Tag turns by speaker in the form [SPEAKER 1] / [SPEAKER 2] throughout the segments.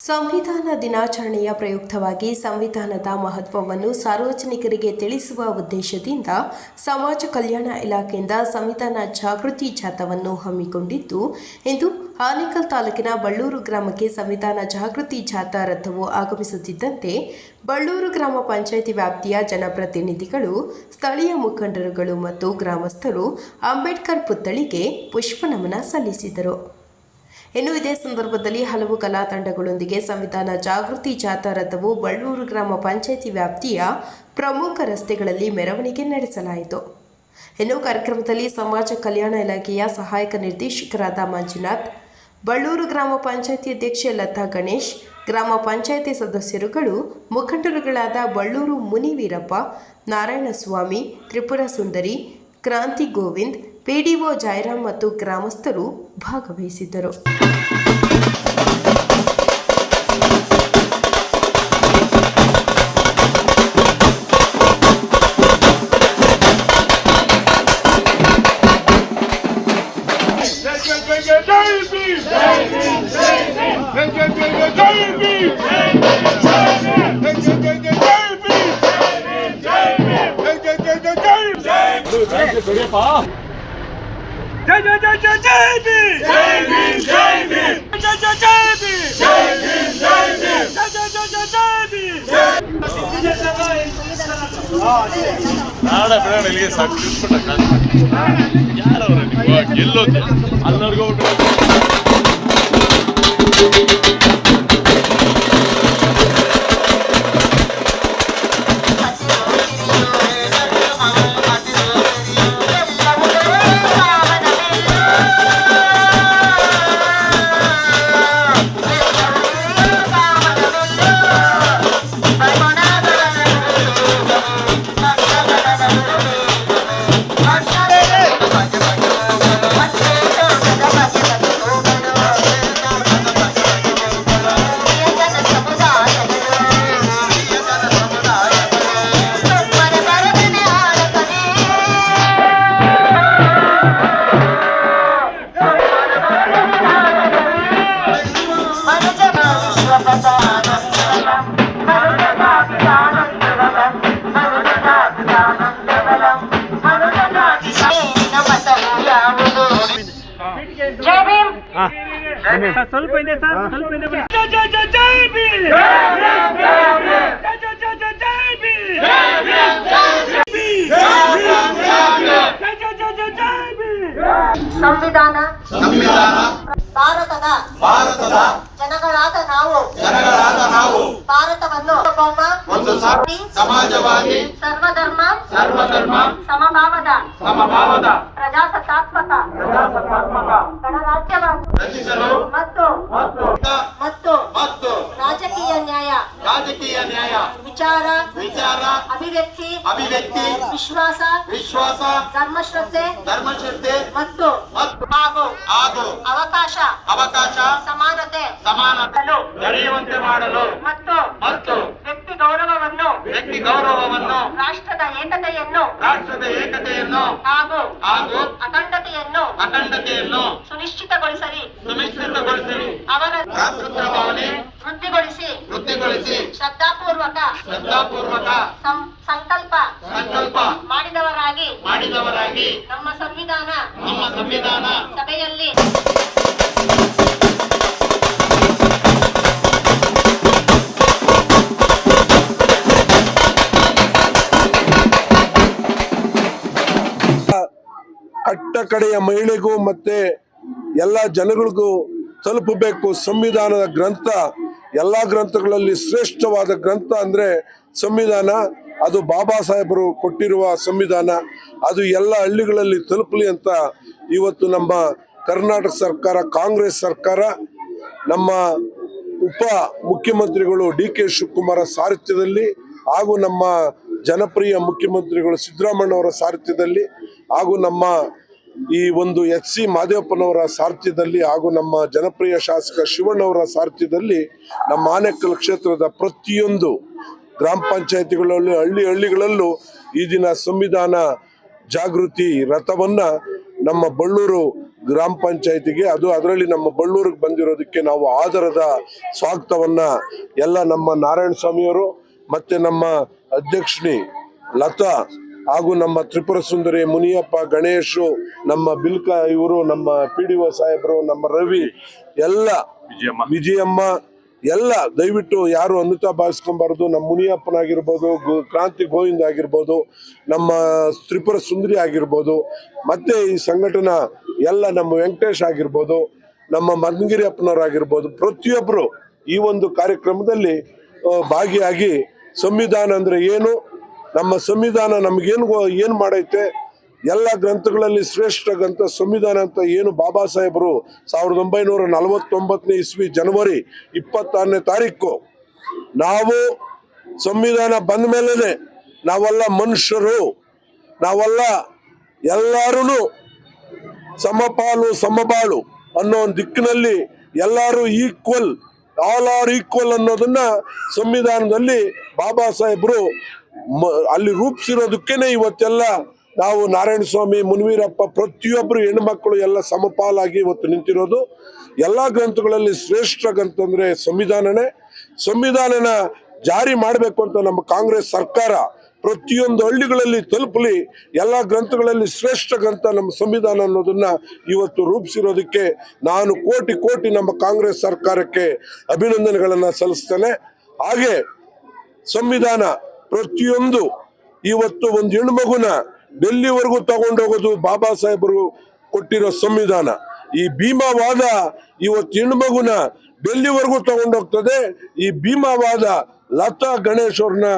[SPEAKER 1] ಸಂವಿಧಾನ ದಿನಾಚರಣೆಯ ಪ್ರಯುಕ್ತವಾಗಿ ಸಂವಿಧಾನದ ಮಹತ್ವವನ್ನು ಸಾರ್ವಜನಿಕರಿಗೆ ತಿಳಿಸುವ ಉದ್ದೇಶದಿಂದ ಸಮಾಜ ಕಲ್ಯಾಣ ಇಲಾಖೆಯಿಂದ ಸಂವಿಧಾನ ಜಾಗೃತಿ ಜಾಥಾವನ್ನು ಹಮ್ಮಿಕೊಂಡಿದ್ದು, ಇಂದು ಆನೇಕಲ್ ತಾಲೂಕಿನ ಬಳ್ಳೂರು ಗ್ರಾಮಕ್ಕೆ ಸಂವಿಧಾನ ಜಾಗೃತಿ ಜಾಥಾ ರಥವು ಆಗಮಿಸುತ್ತಿದ್ದಂತೆ ಬಳ್ಳೂರು ಗ್ರಾಮ ಪಂಚಾಯಿತಿ ವ್ಯಾಪ್ತಿಯ ಜನಪ್ರತಿನಿಧಿಗಳು, ಸ್ಥಳೀಯ ಮುಖಂಡರುಗಳು ಮತ್ತು ಗ್ರಾಮಸ್ಥರು ಅಂಬೇಡ್ಕರ್ ಪುತ್ಥಳಿಗೆ ಪುಷ್ಪನಮನ ಸಲ್ಲಿಸಿದರು. ಇನ್ನು ಇದೇ ಸಂದರ್ಭದಲ್ಲಿ ಹಲವು ಕಲಾ ತಂಡಗಳೊಂದಿಗೆ ಸಂವಿಧಾನ ಜಾಗೃತಿ ಜಾಥಾ ರಥವು ಬಳ್ಳೂರು ಗ್ರಾಮ ಪಂಚಾಯಿತಿ ವ್ಯಾಪ್ತಿಯ ಪ್ರಮುಖ ರಸ್ತೆಗಳಲ್ಲಿ ಮೆರವಣಿಗೆ ನಡೆಸಲಾಯಿತು. ಇನ್ನು ಕಾರ್ಯಕ್ರಮದಲ್ಲಿ ಸಮಾಜ ಕಲ್ಯಾಣ ಇಲಾಖೆಯ ಸಹಾಯಕ ನಿರ್ದೇಶಕರಾದ ಮಂಜುನಾಥ್, ಬಳ್ಳೂರು ಗ್ರಾಮ ಪಂಚಾಯಿತಿ ಅಧ್ಯಕ್ಷೆ ಲತಾ ಗಣೇಶ್, ಗ್ರಾಮ ಪಂಚಾಯಿತಿ ಸದಸ್ಯರುಗಳು, ಮುಖಂಡರುಗಳಾದ ಬಳ್ಳೂರು ಮುನಿವೀರಪ್ಪ, ನಾರಾಯಣಸ್ವಾಮಿ, ತ್ರಿಪುರ ಸುಂದರಿ, ಕ್ರಾಂತಿ ಗೋವಿಂದ್ ಪಿಡಿಒ ಜಯರಾಮ್ ಮತ್ತು ಗ್ರಾಮಸ್ಥರು ಭಾಗವಹಿಸಿದ್ದರು
[SPEAKER 2] Jai Bhim! Jai Bhim! Jai Bhim! Jai Jai Jai Jai Jai Bhim! Jai Jai Jai Jai Jai Bhim! Jai Jai Jai Jai Jai Bhim! Jai Jai Jai Jai Jai Bhim! Jai Bhim! Jai Bhim! Jai Jai Jai Bhim! Jai Bhim! Jai Bhim! Jai Jai Jai Jai Bhim!
[SPEAKER 3] ನಾಡ ಬೇಡ ಇಲ್ಲಿಗೆ ಸಾಕು ತಿಳ್ಸ್ಬಿಟ್ಟ ಯಾರವ್ರ ನೀವು ಎಲ್ಲೋದು ಅಲ್ಲವ್ರಿಗೆ ಹೋಗ್ಬಿಟ್ರೆ
[SPEAKER 4] ಸ್ವಲ್ಪ ಇದೆ sir ಸ್ವಲ್ಪ ಇದೆ ಬಿಡಿ.
[SPEAKER 2] Jai Jai Jai Jai Bhim! Jai Jai Jai Jai Jai Bhim! Jai Jai Jai Jai Jai Bhim!
[SPEAKER 5] ಸಂವಿಧಾನ
[SPEAKER 6] ಸಂವಿಧಾನ
[SPEAKER 5] ಭಾರತದ
[SPEAKER 6] ಭಾರತದ
[SPEAKER 5] ಜನಗಳಾದ ನಾವು
[SPEAKER 6] ಜನಗಳಾದ ನಾವು
[SPEAKER 5] ಭಾರತವನ್ನು ಒಬ್ಬ
[SPEAKER 6] ಒಂದು ಸ- ಸಮಾಜವಾದಿ
[SPEAKER 5] ಸರ್ವಧರ್ಮ
[SPEAKER 6] ಸರ್ವಧರ್ಮ
[SPEAKER 5] ಸಮಭಾವದ
[SPEAKER 6] ಸಮಭಾವದ
[SPEAKER 5] ಪ್ರಜಾಸತ್ತಾತ್ಮಕ ಗಣರಾಜ್ಯವಾಗಿ
[SPEAKER 6] ರಚಿಸಲು
[SPEAKER 5] ಮತ್ತು
[SPEAKER 6] ಮತ್ತು
[SPEAKER 5] ಮತ್ತು
[SPEAKER 6] ಮತ್ತು
[SPEAKER 5] ರಾಜಕೀಯ ನ್ಯಾಯ
[SPEAKER 6] ರಾಜಕೀಯ ನ್ಯಾಯ
[SPEAKER 5] ವಿಚಾರ
[SPEAKER 6] ವಿಚಾರ
[SPEAKER 5] ಅಭಿವ್ಯಕ್ತಿ
[SPEAKER 6] ಅಭಿವ್ಯಕ್ತಿ
[SPEAKER 5] ವಿಶ್ವಾಸ
[SPEAKER 6] ವಿಶ್ವಾಸ
[SPEAKER 5] ಧರ್ಮಶ್ರದ್ಧೆ
[SPEAKER 6] ಧರ್ಮಶ್ರದ್ಧೆ
[SPEAKER 5] ಮತ್ತು ಹಾಗೂ
[SPEAKER 6] ಹಾಗೂ
[SPEAKER 5] ಅವಕಾಶ
[SPEAKER 6] ಅವಕಾಶ
[SPEAKER 5] ಸಮಾನತೆ
[SPEAKER 6] ಸಮಾನತೆ ದೊರೆಯುವಂತೆ ಮಾಡಲು
[SPEAKER 5] ಮತ್ತು
[SPEAKER 6] ಮತ್ತು
[SPEAKER 5] ವ್ಯಕ್ತಿ ಗೌರವವನ್ನು
[SPEAKER 6] ವ್ಯಕ್ತಿ ಗೌರವವನ್ನು
[SPEAKER 5] ರಾಷ್ಟ್ರದ ಏಕತೆಯನ್ನು
[SPEAKER 6] ರಾಷ್ಟ್ರದ ಏಕತೆಯನ್ನು
[SPEAKER 5] ಹಾಗೂ
[SPEAKER 6] ಹಾಗೂ
[SPEAKER 5] ಅಖಂಡತೆಯನ್ನು
[SPEAKER 6] ಅಖಂಡತೆಯನ್ನು
[SPEAKER 5] ಸುನಿಶ್ಚಿತಗೊಳಿಸಲಿ.
[SPEAKER 6] ಸುನಿಶ್ಚಿತಗೊಳಿಸಲಿ.
[SPEAKER 5] ಅವರ
[SPEAKER 6] ಭಾವನೆ
[SPEAKER 5] ವೃದ್ಧಿಗೊಳಿಸಿ
[SPEAKER 6] ವೃತ್ತಿಗೊಳಿಸಿ.
[SPEAKER 5] ಶ್ರದ್ಧಾಪೂರ್ವಕ
[SPEAKER 6] ಶ್ರದ್ಧಾಪೂರ್ವಕ
[SPEAKER 5] ಸಂಕಲ್ಪ
[SPEAKER 6] ಸಂಕಲ್ಪ
[SPEAKER 5] ಮಾಡಿದವರಾಗಿ
[SPEAKER 6] ಮಾಡಿದವರಾಗಿ
[SPEAKER 5] ನಮ್ಮ ಸಂವಿಧಾನ
[SPEAKER 6] ನಮ್ಮ ಸಂವಿಧಾನ
[SPEAKER 5] ಸಭೆಯಲ್ಲಿ
[SPEAKER 7] ಕಡೆಯ ಮಹಿಳೆಗೂ ಮತ್ತೆ ಎಲ್ಲ ಜನಗಳಿಗೂ ತಲುಪಬೇಕು. ಸಂವಿಧಾನದ ಗ್ರಂಥ ಎಲ್ಲ ಗ್ರಂಥಗಳಲ್ಲಿ ಶ್ರೇಷ್ಠವಾದ ಗ್ರಂಥ ಅಂದರೆ ಸಂವಿಧಾನ. ಅದು ಬಾಬಾ ಸಾಹೇಬರು ಕೊಟ್ಟಿರುವ ಸಂವಿಧಾನ. ಅದು ಎಲ್ಲ ಹಳ್ಳಿಗಳಲ್ಲಿ ತಲುಪಲಿ ಅಂತ ಇವತ್ತು ನಮ್ಮ ಕರ್ನಾಟಕ ಸರ್ಕಾರ, ಕಾಂಗ್ರೆಸ್ ಸರ್ಕಾರ, ನಮ್ಮ ಉಪ ಮುಖ್ಯಮಂತ್ರಿಗಳು ಡಿ ಕೆ ಶಿವಕುಮಾರ ಸಾರಥ್ಯದಲ್ಲಿ ಹಾಗೂ ನಮ್ಮ ಜನಪ್ರಿಯ ಮುಖ್ಯಮಂತ್ರಿಗಳು ಸಿದ್ದರಾಮಣ್ಣವರ ಸಾರಥ್ಯದಲ್ಲಿ ಹಾಗೂ ನಮ್ಮ ಈ ಒಂದು ಎಚ್ ಸಿ ಮಾದೇವಪ್ಪನವರ ಸಾರಥ್ಯದಲ್ಲಿ ಹಾಗೂ ನಮ್ಮ ಜನಪ್ರಿಯ ಶಾಸಕ ಶಿವಣ್ಣವರ ಸಾರಥ್ಯದಲ್ಲಿ ನಮ್ಮ ಆನೆಕಲ್ ಕ್ಷೇತ್ರದ ಪ್ರತಿಯೊಂದು ಗ್ರಾಮ ಪಂಚಾಯತಿಗಳಲ್ಲಿ, ಹಳ್ಳಿ ಹಳ್ಳಿಗಳಲ್ಲೂ ಈ ದಿನ ಸಂವಿಧಾನ ಜಾಗೃತಿ ರಥವನ್ನ ನಮ್ಮ ಬಳ್ಳೂರು ಗ್ರಾಮ ಪಂಚಾಯತಿಗೆ, ಅದು ಅದರಲ್ಲಿ ನಮ್ಮ ಬಳ್ಳೂರಿಗೆ ಬಂದಿರೋದಕ್ಕೆ ನಾವು ಆಧಾರದ ಸ್ವಾಗತವನ್ನ ಎಲ್ಲ ನಮ್ಮ ನಾರಾಯಣ ಸ್ವಾಮಿಯವರು ಮತ್ತೆ ನಮ್ಮ ಅಧ್ಯಕ್ಷಿಣಿ ಲತಾ ಹಾಗೂ ನಮ್ಮ ತ್ರಿಪುರ ಸುಂದರಿ ಮುನಿಯಪ್ಪ ಗಣೇಶು ನಮ್ಮ ಬಿಲ್ಕ ಇವರು ನಮ್ಮ ಪಿ ಡಿ ಒ ಸಾಹೇಬರು ನಮ್ಮ ರವಿ ಎಲ್ಲ
[SPEAKER 8] ವಿಜಯಮ್ಮ.
[SPEAKER 7] ವಿಜಯಮ್ಮ ಎಲ್ಲ ದಯವಿಟ್ಟು ಯಾರು ಅಮೃತ ಭಾವಿಸ್ಕೊಬಾರ್ದು ನಮ್ಮ ಮುನಿಯಪ್ಪನಾಗಿರ್ಬೋದು ಕ್ರಾಂತಿ ಗೋವಿಂದ ಆಗಿರ್ಬೋದು ನಮ್ಮ ತ್ರಿಪುರ ಸುಂದರಿ ಆಗಿರ್ಬೋದು ಮತ್ತೆ ಈ ಸಂಘಟನಾ ಎಲ್ಲ ನಮ್ಮ ವೆಂಕಟೇಶ್ ಆಗಿರ್ಬೋದು ನಮ್ಮ ಮದನಗಿರಿ ಅಪ್ಪನವರಾಗಿರ್ಬೋದು ಪ್ರತಿಯೊಬ್ಬರು ಈ ಒಂದು ಕಾರ್ಯಕ್ರಮದಲ್ಲಿ ಭಾಗಿಯಾಗಿ ಸಂವಿಧಾನ ಅಂದ್ರೆ ಏನು ನಮ್ಮ ಸಂವಿಧಾನ ನಮಗೇನು ಏನು ಮಾಡೈತೆ? ಎಲ್ಲ ಗ್ರಂಥಗಳಲ್ಲಿ ಶ್ರೇಷ್ಠ ಗ್ರಂಥ ಸಂವಿಧಾನ ಅಂತ ಏನು ಬಾಬಾ ಸಾಹೇಬರು ಸಾವಿರದ ಒಂಬೈನೂರ ನಲವತ್ತೊಂಬತ್ತನೇ ಇಸ್ವಿ ಜನವರಿ ಇಪ್ಪತ್ತಾರನೇ ತಾರೀಕು. ನಾವು ಸಂವಿಧಾನ ಬಂದ ಮೇಲೇ ನಾವೆಲ್ಲ ಮನುಷ್ಯರು. ನಾವೆಲ್ಲ ಎಲ್ಲರೂ ಸಮಪಾಲು ಸಮಬಾಳು ಅನ್ನೋ ಒಂದು ದಿಕ್ಕಿನಲ್ಲಿ ಎಲ್ಲರೂ ಈಕ್ವಲ್, ಆಲ್ ಆರ್ ಈಕ್ವಲ್ ಅನ್ನೋದನ್ನ ಸಂವಿಧಾನದಲ್ಲಿ ಬಾಬಾ ಸಾಹೇಬರು ಅಲ್ಲಿ ರೂಪಿಸಿರೋದಕ್ಕೇನೆ ಇವತ್ತೆಲ್ಲ ನಾವು ನಾರಾಯಣ ಸ್ವಾಮಿ, ಮುನಿವೀರಪ್ಪ ಪ್ರತಿಯೊಬ್ಬರು ಹೆಣ್ಮಕ್ಳು ಎಲ್ಲ ಸಮಪಾಲಾಗಿ ಇವತ್ತು ನಿಂತಿರೋದು. ಎಲ್ಲ ಗ್ರಂಥಗಳಲ್ಲಿ ಶ್ರೇಷ್ಠ ಗ್ರಂಥ ಅಂದ್ರೆ ಸಂವಿಧಾನನೇ. ಸಂವಿಧಾನನ ಜಾರಿ ಮಾಡಬೇಕು ಅಂತ ನಮ್ಮ ಕಾಂಗ್ರೆಸ್ ಸರ್ಕಾರ ಪ್ರತಿಯೊಂದು ಹಳ್ಳಿಗಳಲ್ಲಿ ತಲುಪಲಿ ಎಲ್ಲ ಗ್ರಂಥಗಳಲ್ಲಿ ಶ್ರೇಷ್ಠ ಗ್ರಂಥ ನಮ್ಮ ಸಂವಿಧಾನ ಅನ್ನೋದನ್ನ ಇವತ್ತು ರೂಪಿಸಿರೋದಕ್ಕೆ ನಾನು ಕೋಟಿ ಕೋಟಿ ನಮ್ಮ ಕಾಂಗ್ರೆಸ್ ಸರ್ಕಾರಕ್ಕೆ ಅಭಿನಂದನೆಗಳನ್ನು ಸಲ್ಲಿಸ್ತೇನೆ. ಹಾಗೆ ಸಂವಿಧಾನ ಪ್ರತಿಯೊಂದು ಇವತ್ತು ಒಂದು ಹೆಣ್ಮಗುನ ಡೆಲ್ಲಿವರೆಗೂ ತಗೊಂಡೋಗೋದು ಬಾಬಾ ಸಾಹೇಬರು ಕೊಟ್ಟಿರೋ ಸಂವಿಧಾನ. ಈ ಭೀಮಾವಾದ ಇವತ್ತು ಹೆಣ್ಮಗುನ ಡೆಲ್ಲಿವರೆಗೂ ತಗೊಂಡೋಗ್ತದೆ. ಈ ಭೀಮಾವಾದ ಲತಾ ಗಣೇಶ್ ಅವ್ರನ್ನ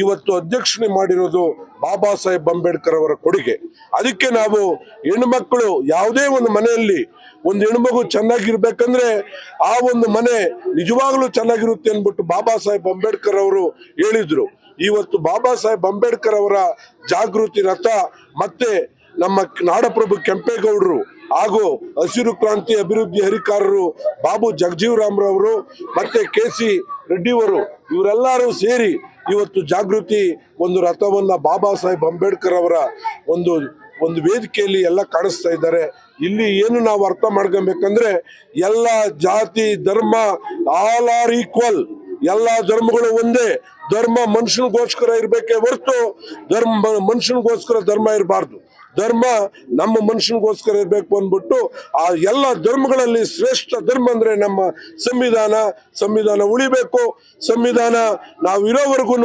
[SPEAKER 7] ಇವತ್ತು ಅಧ್ಯಕ್ಷಣೆ ಮಾಡಿರೋದು ಬಾಬಾ ಸಾಹೇಬ್ ಅಂಬೇಡ್ಕರ್ ಅವರ ಕೊಡುಗೆ. ಅದಕ್ಕೆ ನಾವು ಹೆಣ್ಮಕ್ಳು ಯಾವುದೇ ಒಂದು ಮನೆಯಲ್ಲಿ ಒಂದು ಹೆಣ್ಮಗು ಚೆನ್ನಾಗಿರ್ಬೇಕಂದ್ರೆ ಆ ಒಂದು ಮನೆ ನಿಜವಾಗ್ಲೂ ಚೆನ್ನಾಗಿರುತ್ತೆ ಅಂದ್ಬಿಟ್ಟು ಬಾಬಾ ಸಾಹೇಬ್ ಅಂಬೇಡ್ಕರ್ ಅವರು ಹೇಳಿದ್ರು. ಇವತ್ತು ಬಾಬಾ ಸಾಹೇಬ್ ಅಂಬೇಡ್ಕರ್ ಅವರ ಜಾಗೃತಿ ರಥ ಮತ್ತೆ ನಮ್ಮ ನಾಡಪ್ರಭು ಕೆಂಪೇಗೌಡರು ಹಾಗೂ ಹಸಿರು ಕ್ರಾಂತಿ ಅಭಿವೃದ್ಧಿ ಹರಿಕಾರರು ಬಾಬು ಜಗಜೀವರಾಮ್ರವರು ಮತ್ತೆ ಕೆ ಸಿ ರೆಡ್ಡಿಯವರು ಇವರೆಲ್ಲರೂ ಸೇರಿ ಇವತ್ತು ಜಾಗೃತಿ ಒಂದು ರಥವನ್ನ ಬಾಬಾ ಸಾಹೇಬ್ ಅಂಬೇಡ್ಕರ್ ಅವರ ಒಂದು ಒಂದು ವೇದಿಕೆಯಲ್ಲಿ ಎಲ್ಲ ಕಾಣಿಸ್ತಾ ಇದ್ದಾರೆ. ಇಲ್ಲಿ ಏನು ನಾವು ಅರ್ಥ ಮಾಡ್ಕೊಬೇಕಂದ್ರೆ ಎಲ್ಲ ಜಾತಿ, ಧರ್ಮ ಆಲ್ ಆರ್ ಈಕ್ವಲ್ ಎಲ್ಲ ಧರ್ಮಗಳು ಒಂದೇ. ಧರ್ಮ ಮನುಷ್ಯನಿಗೋಸ್ಕರ ಇರ್ಬೇಕೆ ಹೊರತು ಧರ್ಮ ಮನುಷ್ಯನಿಗೋಸ್ಕರ ಧರ್ಮ ಇರಬಾರ್ದು. ಧರ್ಮ ನಮ್ಮ ಮನುಷ್ಯನಿಗೋಸ್ಕರ ಇರಬೇಕು ಅಂದ್ಬಿಟ್ಟು ಆ ಎಲ್ಲ ಧರ್ಮಗಳಲ್ಲಿ ಶ್ರೇಷ್ಠ ಧರ್ಮ ಅಂದರೆ ನಮ್ಮ ಸಂವಿಧಾನ. ಸಂವಿಧಾನ ಉಳಿಬೇಕು. ಸಂವಿಧಾನ ನಾವು ಇರೋವರೆಗೂ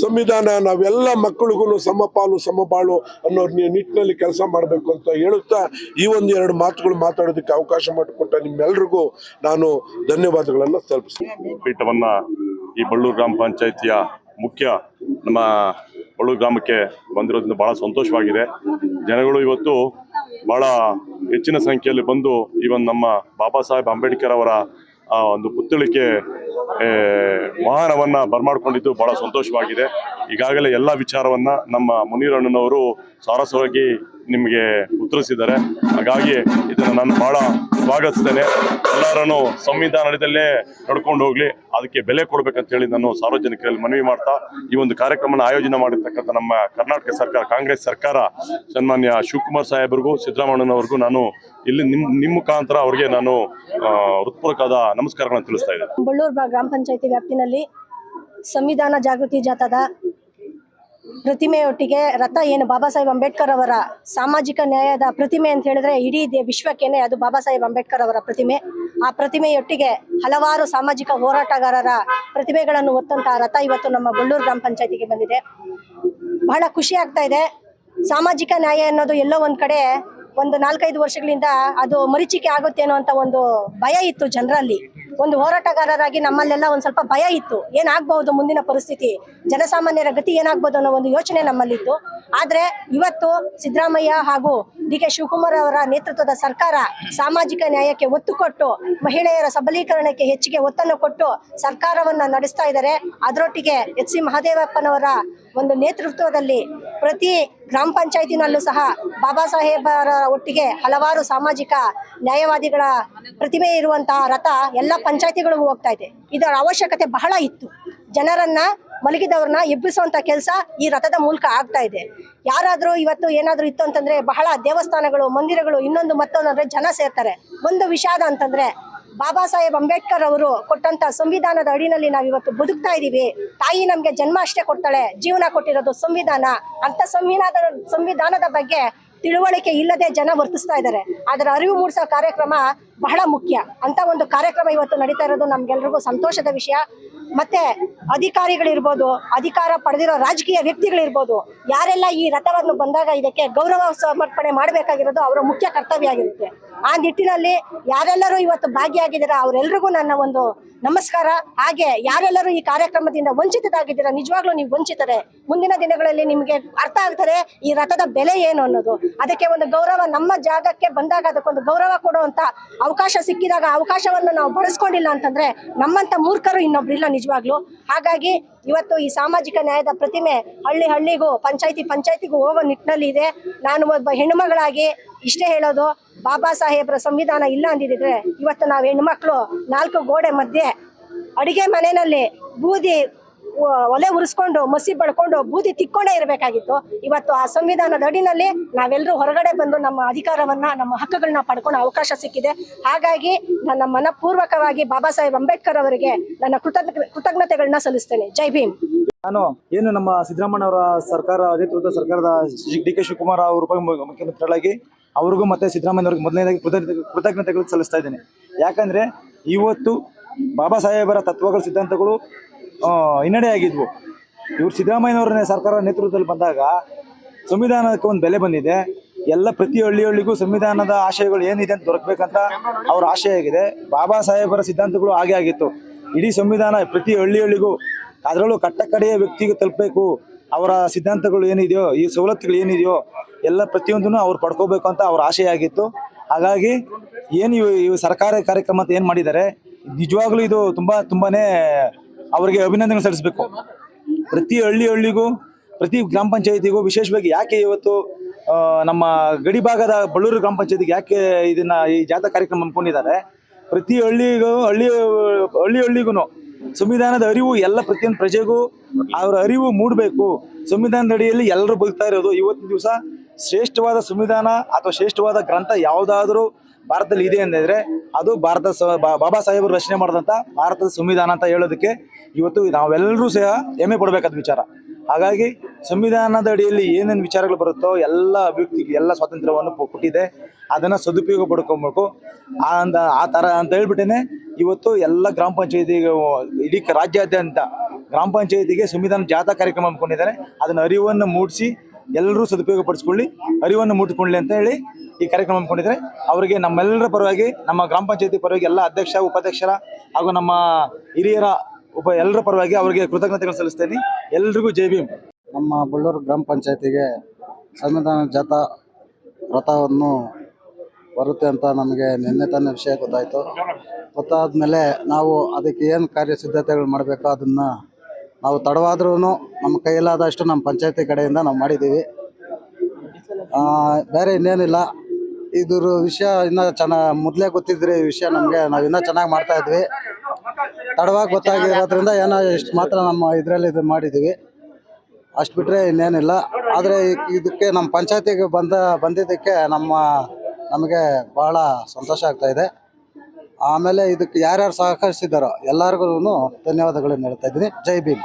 [SPEAKER 7] ಸಂವಿಧಾನ ನಾವೆಲ್ಲ ಮಕ್ಕಳಿಗೂ ಸಮಪಾಲು ಸಮಬಾಳು ಅನ್ನೋ ನಿಟ್ಟಿನಲ್ಲಿ ಕೆಲಸ ಮಾಡಬೇಕು ಅಂತ ಹೇಳುತ್ತಾ ಈ ಒಂದು ಎರಡು ಮಾತುಗಳು ಮಾತಾಡೋದಕ್ಕೆ ಅವಕಾಶ ಮಾಡಿಕೊಟ್ಟ ನಿಮ್ಮೆಲ್ರಿಗೂ ನಾನು ಧನ್ಯವಾದಗಳನ್ನು ತಲುಪಿಸ್ತೀನಿ
[SPEAKER 8] ಪೀಠವನ್ನ ಈ ಬಳ್ಳೂರು ಗ್ರಾಮ ಪಂಚಾಯಿತಿಯ ಮುಖ್ಯ ನಮ್ಮ ಬಳ್ಳೂರು ಗ್ರಾಮಕ್ಕೆ ಬಂದಿರೋದ್ರಿಂದ ಬಹಳ ಸಂತೋಷವಾಗಿದೆ. ಜನಗಳು ಇವತ್ತು ಬಹಳ ಹೆಚ್ಚಿನ ಸಂಖ್ಯೆಯಲ್ಲಿ ಬಂದು ಇವನ್ ನಮ್ಮ ಬಾಬಾ ಸಾಹೇಬ್ ಅಂಬೇಡ್ಕರ್ ಅವರ ಒಂದು ಪುತ್ಥಳಿಕೆ ವಾಹನವನ್ನು ಬರಮಾಡಿಕೊಂಡಿದ್ದು ಬರ್ಮಾಡ್ಕೊಂಡಿದ್ದು ಬಹಳ ಸಂತೋಷವಾಗಿದೆ. ಈಗಾಗಲೇ ಎಲ್ಲ ವಿಚಾರವನ್ನು ನಮ್ಮ ಮುನೀರಣ್ಣನವರು ಸಾರಸವಾಗಿ ನಿಮಗೆ ಉತ್ತರಿಸಿದ್ದಾರೆ. ಹಾಗಾಗಿ ಇದನ್ನು ನಾನು ಬಹಳ ಸ್ವಾಗತಿಸ್ತೇನೆ. ಎಲ್ಲರನ್ನು ಸಂವಿಧಾನದಲ್ಲೇ ನಡ್ಕೊಂಡು ಹೋಗ್ಲಿ, ಅದಕ್ಕೆ ಬೆಲೆ ಕೊಡ್ಬೇಕಂತ ಹೇಳಿ ನಾನು ಸಾರ್ವಜನಿಕರಲ್ಲಿ ಮನವಿ ಮಾಡ್ತಾ, ಈ ಒಂದು ಕಾರ್ಯಕ್ರಮನ ಆಯೋಜನೆ ಮಾಡಿರ್ತಕ್ಕಂಥ ನಮ್ಮ ಕರ್ನಾಟಕ ಸರ್ಕಾರ, ಕಾಂಗ್ರೆಸ್ ಸರ್ಕಾರ, ಸನ್ಮಾನ್ಯ ಶಿವಕುಮಾರ್ ಸಾಹೇಬ್ರಿಗೂ ಸಿದ್ದರಾಮಣ್ಣನವ್ರಿಗೂ ನಾನು ಇಲ್ಲಿ ನಿಮ್, ನಿಮ್ಮ ಮುಖಾಂತರ ಅವ್ರಿಗೆ ನಾನು ಹೃತ್ಪೂರ್ವಕವಾದ ನಮಸ್ಕಾರಗಳನ್ನು ತಿಳಿಸ್ತಾ ಇದ್ದೇನೆ.
[SPEAKER 5] ಬಳ್ಳೂರು ಗ್ರಾಮ ಪಂಚಾಯತಿ ವ್ಯಾಪ್ತಿನಲ್ಲಿ ಸಂವಿಧಾನ ಜಾಗೃತಿ ಜಾಥಾದ ಪ್ರತಿಮೆಯೊಟ್ಟಿಗೆ ರಥ ಏನು ಬಾಬಾ ಸಾಹೇಬ್ ಅಂಬೇಡ್ಕರ್ ಅವರ ಸಾಮಾಜಿಕ ನ್ಯಾಯದ ಪ್ರತಿಮೆ ಅಂತ ಹೇಳಿದ್ರೆ ಇಡೀ ವಿಶ್ವಕ್ಕೇನೆ ಅದು ಬಾಬಾ ಸಾಹೇಬ್ ಅಂಬೇಡ್ಕರ್ ಅವರ ಪ್ರತಿಮೆ. ಆ ಪ್ರತಿಮೆಯೊಟ್ಟಿಗೆ ಹಲವಾರು ಸಾಮಾಜಿಕ ಹೋರಾಟಗಾರರ ಪ್ರತಿಮೆಗಳನ್ನು ಹೊತ್ತಂತಹ ರಥ ಇವತ್ತು ನಮ್ಮ ಬಳ್ಳೂರು ಗ್ರಾಮ ಪಂಚಾಯತಿಗೆ ಬಂದಿದೆ. ಬಹಳ ಖುಷಿ ಆಗ್ತಾ ಇದೆ. ಸಾಮಾಜಿಕ ನ್ಯಾಯ ಅನ್ನೋದು ಎಲ್ಲೋ ಒಂದ್ ಕಡೆ ಒಂದು ನಾಲ್ಕೈದು ವರ್ಷಗಳಿಂದ ಅದು ಮರೀಚಿಕೆ ಆಗುತ್ತೇನೋ ಅಂತ ಒಂದು ಭಯ ಇತ್ತು ಜನರಲ್ಲಿ. ಒಂದು ಹೋರಾಟಗಾರರಾಗಿ ನಮ್ಮಲ್ಲೆಲ್ಲ ಒಂದು ಸ್ವಲ್ಪ ಭಯ ಇತ್ತು. ಏನಾಗಬಹುದು ಮುಂದಿನ ಪರಿಸ್ಥಿತಿ? ಜನಸಾಮಾನ್ಯರ ಗತಿ ಏನಾಗ್ಬೋದು ಅನ್ನೋ ಒಂದು ಯೋಚನೆ ನಮ್ಮಲ್ಲಿತ್ತು. ಆದರೆ ಇವತ್ತು ಸಿದ್ದರಾಮಯ್ಯ ಹಾಗೂ ಡಿ ಕೆ ಶಿವಕುಮಾರ್ ಅವರ ನೇತೃತ್ವದ ಸರ್ಕಾರ ಸಾಮಾಜಿಕ ನ್ಯಾಯಕ್ಕೆ ಒತ್ತು ಕೊಟ್ಟು, ಮಹಿಳೆಯರ ಸಬಲೀಕರಣಕ್ಕೆ ಹೆಚ್ಚಿಗೆ ಒತ್ತನ್ನು ಕೊಟ್ಟು ಸರ್ಕಾರವನ್ನ ನಡೆಸ್ತಾ ಇದ್ದಾರೆ. ಅದರೊಟ್ಟಿಗೆ ಎಚ್ ಸಿ ಮಹಾದೇವಪ್ಪನವರ ಒಂದು ನೇತೃತ್ವದಲ್ಲಿ ಪ್ರತಿ ಗ್ರಾಮ ಪಂಚಾಯತಿನಲ್ಲೂ ಸಹ ಬಾಬಾ ಸಾಹೇಬರ ಒಟ್ಟಿಗೆ ಹಲವಾರು ಸಾಮಾಜಿಕ ನ್ಯಾಯವಾದಿಗಳ ಪ್ರತಿಮೆ ಇರುವಂತಹ ರಥ ಎಲ್ಲ ಪಂಚಾಯತಿಗಳಿಗೂ ಹೋಗ್ತಾ ಇದೆ. ಇದರ ಅವಶ್ಯಕತೆ ಬಹಳ ಇತ್ತು. ಜನರನ್ನ ಮಲಗಿದವ್ರನ್ನ ಎಬ್ಬಿಸುವಂತ ಕೆಲಸ ಈ ರಥದ ಮೂಲಕ ಆಗ್ತಾ ಇದೆ. ಯಾರಾದರೂ ಇವತ್ತು ಏನಾದರೂ ಇತ್ತು ಅಂತಂದ್ರೆ ಬಹಳ ದೇವಸ್ಥಾನಗಳು, ಮಂದಿರಗಳು, ಇನ್ನೊಂದು ಮತ್ತೊಂದು ಅಂದ್ರೆ ಜನ ಸೇರ್ತಾರೆ. ಒಂದು ವಿಷಾದ ಅಂತಂದ್ರೆ ಬಾಬಾ ಸಾಹೇಬ್ ಅಂಬೇಡ್ಕರ್ ಅವರು ಕೊಟ್ಟಂತ ಸಂವಿಧಾನದ ಅಡಿನಲ್ಲಿ ನಾವು ಇವತ್ತು ಬದುಕ್ತಾ ಇದೀವಿ. ತಾಯಿ ನಮ್ಗೆ ಜನ್ಮ ಅಷ್ಟೇ ಕೊಡ್ತಾಳೆ, ಜೀವನ ಕೊಟ್ಟಿರೋದು ಸಂವಿಧಾನ. ಅಂತ ಸಂವಿಧಾನದ ಸಂವಿಧಾನದ ಬಗ್ಗೆ ತಿಳುವಳಿಕೆ ಇಲ್ಲದೆ ಜನ ವರ್ತಿಸ್ತಾ ಇದ್ದಾರೆ. ಅದರ ಅರಿವು ಮೂಡಿಸೋ ಕಾರ್ಯಕ್ರಮ ಬಹಳ ಮುಖ್ಯ. ಅಂತ ಒಂದು ಕಾರ್ಯಕ್ರಮ ಇವತ್ತು ನಡೀತಾ ಇರೋದು ನಮ್ಗೆಲ್ರಿಗೂ ಸಂತೋಷದ ವಿಷಯ. ಮತ್ತೆ ಅಧಿಕಾರಿಗಳಿರ್ಬೋದು, ಅಧಿಕಾರ ಪಡೆದಿರೋ ರಾಜಕೀಯ ವ್ಯಕ್ತಿಗಳಿರ್ಬೋದು ಯಾರೆಲ್ಲ ಈ ರಥವನ್ನು ಬಂದಾಗ ಇದಕ್ಕೆ ಗೌರವ ಸಮರ್ಪಣೆ ಮಾಡಬೇಕಾಗಿರೋದು ಅವರ ಮುಖ್ಯ ಕರ್ತವ್ಯ ಆಗಿರುತ್ತೆ ಆ ನಿಟ್ಟಿನಲ್ಲಿ ಯಾರೆಲ್ಲರೂ ಇವತ್ತು ಭಾಗಿಯಾಗಿದ್ದೀರಾ ಅವರೆಲ್ಲರಿಗೂ ನನ್ನ ಒಂದು ನಮಸ್ಕಾರ. ಹಾಗೆ ಯಾರೆಲ್ಲರೂ ಈ ಕಾರ್ಯಕ್ರಮದಿಂದ ವಂಚಿತರಾಗಿದ್ದೀರಾ, ನಿಜವಾಗ್ಲೂ ನೀವು ವಂಚಿತರೆ. ಮುಂದಿನ ದಿನಗಳಲ್ಲಿ ನಿಮಗೆ ಅರ್ಥ ಆಗ್ತಾರೆ ಈ ರಥದ ಬೆಲೆ ಏನು ಅನ್ನೋದು. ಅದಕ್ಕೆ ಒಂದು ಗೌರವ ನಮ್ಮ ಜಾಗಕ್ಕೆ ಬಂದಾಗ ಅದಕ್ಕೊಂದು ಗೌರವ ಕೊಡುವಂತ ಅವಕಾಶ ಸಿಕ್ಕಿದಾಗ ಅವಕಾಶವನ್ನು ನಾವು ಬಳಸ್ಕೊಂಡಿಲ್ಲ ಅಂತಂದ್ರೆ ನಮ್ಮಂತ ಮೂರ್ಖರು ಇನ್ನೊಬ್ರಿಲ್ಲ ನಿಜವಾಗ್ಲು. ಹಾಗಾಗಿ ಇವತ್ತು ಈ ಸಾಮಾಜಿಕ ನ್ಯಾಯದ ಪ್ರತಿಮೆ ಹಳ್ಳಿ ಹಳ್ಳಿಗೂ, ಪಂಚಾಯಿತಿ ಪಂಚಾಯಿತಿಗೂ ಹೋಗೋ ನಿಟ್ಟಿನಲ್ಲಿ ಇದೆ. ನಾನು ಒಬ್ಬ ಹೆಣ್ಣುಮಗಳಾಗಿ ಇಷ್ಟೇ ಹೇಳೋದು, ಬಾಬಾ ಸಾಹೇಬ್ರ ಸಂವಿಧಾನ ಇಲ್ಲ ಅಂದಿದ್ರೆ ಇವತ್ತು ನಾವು ಹೆಣ್ಮಕ್ಳು ನಾಲ್ಕು ಗೋಡೆ ಮಧ್ಯೆ ಅಡಿಗೆ ಮನೆಯಲ್ಲಿ ಬೂದಿ ಒಲೆ ಉರಿಸ್ಕೊಂಡು, ಮಸಿ ಬಡ್ಕೊಂಡು ಬೂದಿ ತಿಕ್ಕೊಂಡೇ ಇರಬೇಕಾಗಿತ್ತು. ಇವತ್ತು ಆ ಸಂವಿಧಾನದ ಅಡಿನಲ್ಲಿ ನಾವೆಲ್ಲರೂ ಹೊರಗಡೆ ಬಂದು ನಮ್ಮ ಅಧಿಕಾರವನ್ನ, ನಮ್ಮ ಹಕ್ಕುಗಳನ್ನ ಪಡ್ಕೊಂಡು ಅವಕಾಶ ಸಿಕ್ಕಿದೆ. ಹಾಗಾಗಿ ನನ್ನ ಮನಪೂರ್ವಕವಾಗಿ ಬಾಬಾ ಸಾಹೇಬ್ ಅಂಬೇಡ್ಕರ್ ಅವರಿಗೆ ನನ್ನ ಕೃತಜ್ಞ, ಕೃತಜ್ಞತೆಗಳನ್ನ ಸಲ್ಲಿಸ್ತೇನೆ. ಜೈ ಭೀಮ್.
[SPEAKER 2] ನಾನು ಏನು ನಮ್ಮ ಸಿದ್ದರಾಮಯ್ಯ ಅವರ ಸರ್ಕಾರ ನೇತೃತ್ವದ ಸರ್ಕಾರದ ಡಿ ಕೆ ಶಿವಕುಮಾರ್ ಅವರು ಮುಖ್ಯಮಂತ್ರಿಗಳಾಗಿ ಅವ್ರಿಗೂ ಮತ್ತೆ ಸಿದ್ದರಾಮಯ್ಯ ಅವರಿಗೆ ಮೊದಲನೇದಾಗಿ ಕೃತಜ್ಞತೆ ಕೃತಜ್ಞತೆಗಳು ಸಲ್ಲಿಸ್ತಾ ಇದ್ದೇನೆ. ಯಾಕಂದ್ರೆ ಇವತ್ತು ಬಾಬಾ ಸಾಹೇಬರ ತತ್ವಗಳ, ಸಿದ್ಧಾಂತಗಳು ಆ, ಹಿನ್ನಡೆಯಾಗಿದ್ವು ಇವರು ಸಿದ್ದರಾಮಯ್ಯನವರನ್ನೇ ಸರ್ಕಾರ ನೇತೃತ್ವದಲ್ಲಿ ಬಂದಾಗ ಸಂವಿಧಾನಕ್ಕೆ ಒಂದು ಬೆಲೆ ಬಂದಿದೆ. ಎಲ್ಲ ಪ್ರತಿ ಹಳ್ಳಿ ಹಳ್ಳಿಗೂ ಸಂವಿಧಾನದ ಆಶಯಗಳು ಏನಿದೆ ಅಂತ ದೊರಕಬೇಕಂತ ಅವ್ರ ಆಶಯ ಆಗಿದೆ. ಬಾಬಾ ಸಾಹೇಬರ ಸಿದ್ಧಾಂತಗಳು ಹಾಗೆ ಆಗಿತ್ತು. ಇಡೀ ಸಂವಿಧಾನ ಪ್ರತಿ ಹಳ್ಳಿ ಹಳ್ಳಿಗೂ ಅದರಲ್ಲೂ ಕಟ್ಟಕಡೆಯ ವ್ಯಕ್ತಿಗೆ ತಲುಪಬೇಕು. ಅವರ ಸಿದ್ಧಾಂತಗಳು ಏನಿದೆಯೋ ಈ ಸವಲತ್ತುಗಳು ಏನಿದೆಯೋ ಎಲ್ಲ ಪ್ರತಿಯೊಂದನ್ನು ಅವ್ರು ಪಡ್ಕೋಬೇಕು ಅಂತ ಅವ್ರ ಆಶಯ ಆಗಿತ್ತು. ಹಾಗಾಗಿ ಏನು ಇವು ಸರ್ಕಾರ ಕಾರ್ಯಕ್ರಮ ಅಂತ ಏನು ಮಾಡಿದ್ದಾರೆ ನಿಜವಾಗ್ಲೂ ಇದು ತುಂಬ ತುಂಬಾನೇ ಅವರಿಗೆ ಅಭಿನಂದನೆ ಸಲ್ಲಿಸಬೇಕು. ಪ್ರತಿ ಹಳ್ಳಿ ಹಳ್ಳಿಗೂ, ಪ್ರತಿ ಗ್ರಾಮ ಪಂಚಾಯತಿಗೂ, ವಿಶೇಷವಾಗಿ ಯಾಕೆ ಇವತ್ತು ನಮ್ಮ ಗಡಿ ಭಾಗದ ಬಳ್ಳೂರು ಗ್ರಾಮ ಪಂಚಾಯತಿಗೆ ಯಾಕೆ ಇದನ್ನ ಈ ಜಾಥಾ ಕಾರ್ಯಕ್ರಮ ಹಮ್ಮಿಕೊಂಡಿದ್ದಾರೆ ಪ್ರತಿ ಹಳ್ಳಿಗೂ, ಹಳ್ಳಿ ಹಳ್ಳಿ ಹಳ್ಳಿಗೂ ಸಂವಿಧಾನದ ಅರಿವು ಎಲ್ಲ ಪ್ರತಿಯೊಂದು ಪ್ರಜೆಗೂ, ಅವರ ಅರಿವು ಮೂಡಬೇಕು. ಸಂವಿಧಾನದ ಅಡಿಯಲ್ಲಿ ಎಲ್ಲರೂ ಬದುಕ್ತಾ ಇರೋದು. ಇವತ್ತಿನ ದಿವಸ ಶ್ರೇಷ್ಠವಾದ ಸಂವಿಧಾನ ಅಥವಾ ಶ್ರೇಷ್ಠವಾದ ಗ್ರಂಥ ಯಾವುದಾದ್ರೂ ಭಾರತದಲ್ಲಿ ಇದೆ ಅಂತಂದ್ರೆ ಅದು ಭಾರತ ಬಾಬಾ ಸಾಹೇಬರು ರಚನೆ ಮಾಡಿದಂತ ಭಾರತದ ಸಂವಿಧಾನ ಅಂತ ಹೇಳೋದಕ್ಕೆ ಇವತ್ತು ನಾವೆಲ್ಲರೂ ಸಹ ಹೆಮ್ಮೆ ಪಡಬೇಕಾದ ವಿಚಾರ. ಹಾಗಾಗಿ ಸಂವಿಧಾನದ ಅಡಿಯಲ್ಲಿ ಏನೇನು ವಿಚಾರಗಳು ಬರುತ್ತೋ ಎಲ್ಲ ಅಭಿವ್ಯಕ್ತಿಗೆ ಎಲ್ಲ ಸ್ವಾತಂತ್ರ್ಯವನ್ನು ಕೊಟ್ಟಿದೆ ಅದನ್ನು ಸದುಪಯೋಗ ಪಡ್ಕೊಬೇಕು. ಆ ಅಂದ, ಆ ಥರ ಅಂತ ಹೇಳ್ಬಿಟ್ಟೇನೆ ಇವತ್ತು ಎಲ್ಲ ಗ್ರಾಮ ಪಂಚಾಯತಿ ಇಡೀ ರಾಜ್ಯಾದ್ಯಂತ ಗ್ರಾಮ ಪಂಚಾಯತಿಗೆ ಸಂವಿಧಾನ ಜಾಥಾ ಕಾರ್ಯಕ್ರಮ ಹಮ್ಮಿಕೊಂಡಿದ್ದಾರೆ. ಅದನ್ನು ಅರಿವನ್ನು ಮೂಡಿಸಿ ಎಲ್ಲರೂ ಸದುಪಯೋಗ ಪಡಿಸ್ಕೊಳ್ಳಿ, ಅರಿವನ್ನು ಮೂಡಿಸ್ಕೊಳ್ಳಿ ಅಂತ ಹೇಳಿ ಈ ಕಾರ್ಯಕ್ರಮ ಹಮ್ಮಿಕೊಂಡಿದ್ದಾರೆ ಅವರಿಗೆ ನಮ್ಮೆಲ್ಲರ ಪರವಾಗಿ, ನಮ್ಮ ಗ್ರಾಮ ಪಂಚಾಯತಿ ಪರವಾಗಿ ಎಲ್ಲ ಅಧ್ಯಕ್ಷ, ಉಪಾಧ್ಯಕ್ಷರ ಹಾಗೂ ನಮ್ಮ ಹಿರಿಯರ ಉಪ, ಎಲ್ಲರ ಪರವಾಗಿ ಅವರಿಗೆ ಕೃತಜ್ಞತೆಗಳು ಸಲ್ಲಿಸ್ತೇನೆ. ಎಲ್ರಿಗೂ ಜೈ ಭೀಮ್.
[SPEAKER 9] ನಮ್ಮ ಬಳ್ಳೂರು ಗ್ರಾಮ ಪಂಚಾಯತಿಗೆ ಸಂವಿಧಾನ ಜಾಥಾ ರಥವನ್ನು ಬರುತ್ತೆ ಅಂತ ನಮಗೆ ನಿನ್ನೆ ತಾನೇ ವಿಷಯ ಗೊತ್ತಾಯಿತು. ಗೊತ್ತಾದ್ಮೇಲೆ ನಾವು ಅದಕ್ಕೆ ಏನು ಕಾರ್ಯಸಿದ್ಧತೆಗಳು ಮಾಡಬೇಕೋ ಅದನ್ನು ನಾವು ತಡವಾದ್ರೂ ನಮ್ಮ ಕೈಯಲ್ಲಾದಷ್ಟು ನಮ್ಮ ಪಂಚಾಯತಿ ಕಡೆಯಿಂದ ನಾವು ಮಾಡಿದ್ದೀವಿ. ಬೇರೆ ಇನ್ನೇನಿಲ್ಲ. ಇದ್ರ ವಿಷಯ ಇನ್ನ ಚೆನ್ನಾಗಿ ಮೊದಲೇ ಗೊತ್ತಿದ್ರೆ ಈ ವಿಷಯ ನಮಗೆ ನಾವು ಇನ್ನೂ ಚೆನ್ನಾಗಿ ಮಾಡ್ತಾ ಇದ್ವಿ. ತಡವಾಗಿ ಗೊತ್ತಾಗಿರೋದ್ರಿಂದ ಏನೋ ಇಷ್ಟು ಮಾತ್ರ ನಮ್ಮ ಇದರಲ್ಲಿ ಇದು ಮಾಡಿದ್ದೀವಿ ಅಷ್ಟು ಬಿಟ್ಟರೆ ಇನ್ನೇನಿಲ್ಲ. ಆದರೆ ಇದಕ್ಕೆ ನಮ್ಮ ಪಂಚಾಯತಿಗೆ ಬಂದ, ಬಂದಿದ್ದಕ್ಕೆ ನಮ್ಮ, ನಮಗೆ ಬಹಳ ಸಂತೋಷ ಆಗ್ತಾ ಇದೆ. ಆಮೇಲೆ ಇದಕ್ಕೆ ಯಾರ್ಯಾರು ಸಹಕರಿಸಿದ್ದಾರೋ ಎಲ್ಲರಿಗೂ ಧನ್ಯವಾದಗಳನ್ನು ಹೇಳ್ತಾ ಇದ್ದೀನಿ. ಜೈ ಭೀಮ್.